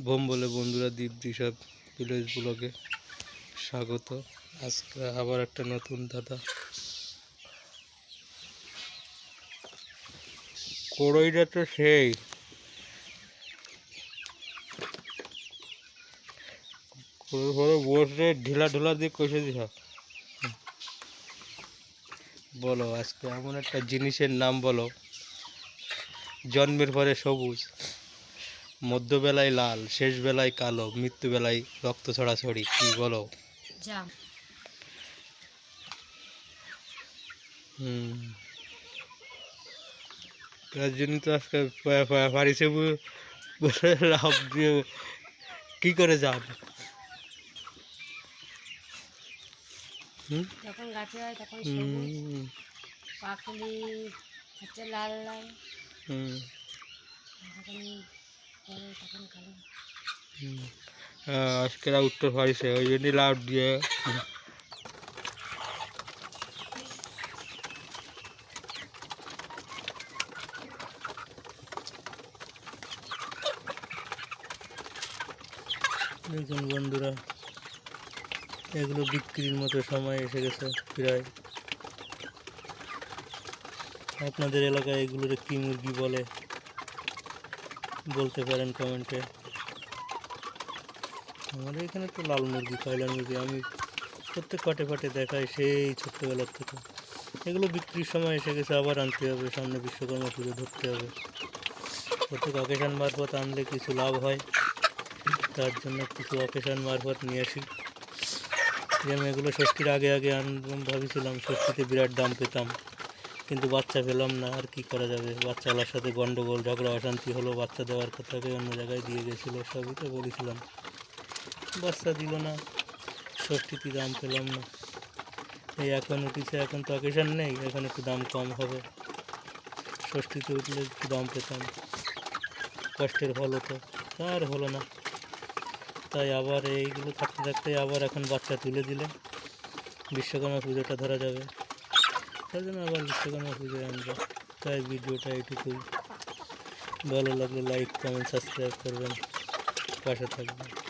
Bomb বলে বন্ধুরা দ্বীপ সব ভিলেজ ব্লগে স্বাগত। আজকে আবার একটা নতুন দাদা। কড়ইটা তো সেই। বসে ঢিলা ঢোলা দিয়ে কষে দিস। বলো, আজকে এমন একটা জিনিসের নাম বলো। জন্মের পরে সবুজ। মধ্যবেলায় লাল শেষ বেলায় কালো মৃত্যুবেলায় রক্ত ছড়াছড়ি কি বলো? জাম। হুম। তার জন্য তো আজকে পারিছে লাভ দিয়ে কি করে যান হুম? যখন গাছে হয় তখন পাকলি হচ্ছে লাল লাল। হুম। আজকেরা উত্তর পারিছে ওই লাভ দিয়ে। দেখুন বন্ধুরা, এগুলো বিক্রির মতো সময় এসে গেছে প্রায়। আপনাদের এলাকায় এগুলোরে কি মুরগি বলে? বলতে পারেন কমেন্টে। আমাদের এখানে তো লাল মুরগি কয়লার মুরগি, আমি প্রত্যেক পাটে পাটে দেখাই সেই ছোট্টবেলার থেকে। এগুলো বিক্রির সময় এসে গেছে, আবার আনতে হবে, সামনে বিশ্বকর্মা পুজো ধরতে হবে। প্রত্যেক অকেশান মারফত আনলে কিছু লাভ হয়, তার জন্য কিছু অকেশান মারফত নিয়ে আসি। যেমন এগুলো ষষ্ঠীর আগে আগে আনব, ভাবিছিলাম ষষ্ঠীতে বিরাট দাম পেতাম। কিন্তু বাচ্চা পেলাম না, আর কি করা যাবে? বাচ্চাওয়ালার সাথে গন্ডগোল, ঝগড়া, অশান্তি হলো, বাচ্চা দেওয়ার কথাকে অন্য জায়গায় দিয়ে গেছিল, সবই তো বলেছিলাম। বাচ্চা দিল না ষষ্ঠীতে দাম পেলাম না। এই এখন উঠেছে, এখন তো অকেশন নেই, এখন একটু দাম কম হবে। ষষ্ঠীতে উঠলে একটু দাম পেতাম। কষ্টের ফল হতো আর হলো না। তাই আবার এইগুলো থাকতে থাকতে আবার এখন বাচ্চা তুলে দিলে। বিশ্বকর্মা পুজোটা ধরা যাবে। তাই জন্য আবার বিশ্বকর্মা পুজোয় আনবো তাই ভিডিওটা এইটুকুই ভালো লাগলে লাইক কমেন্ট সাবস্ক্রাইব করবেন পাশে থাকবেন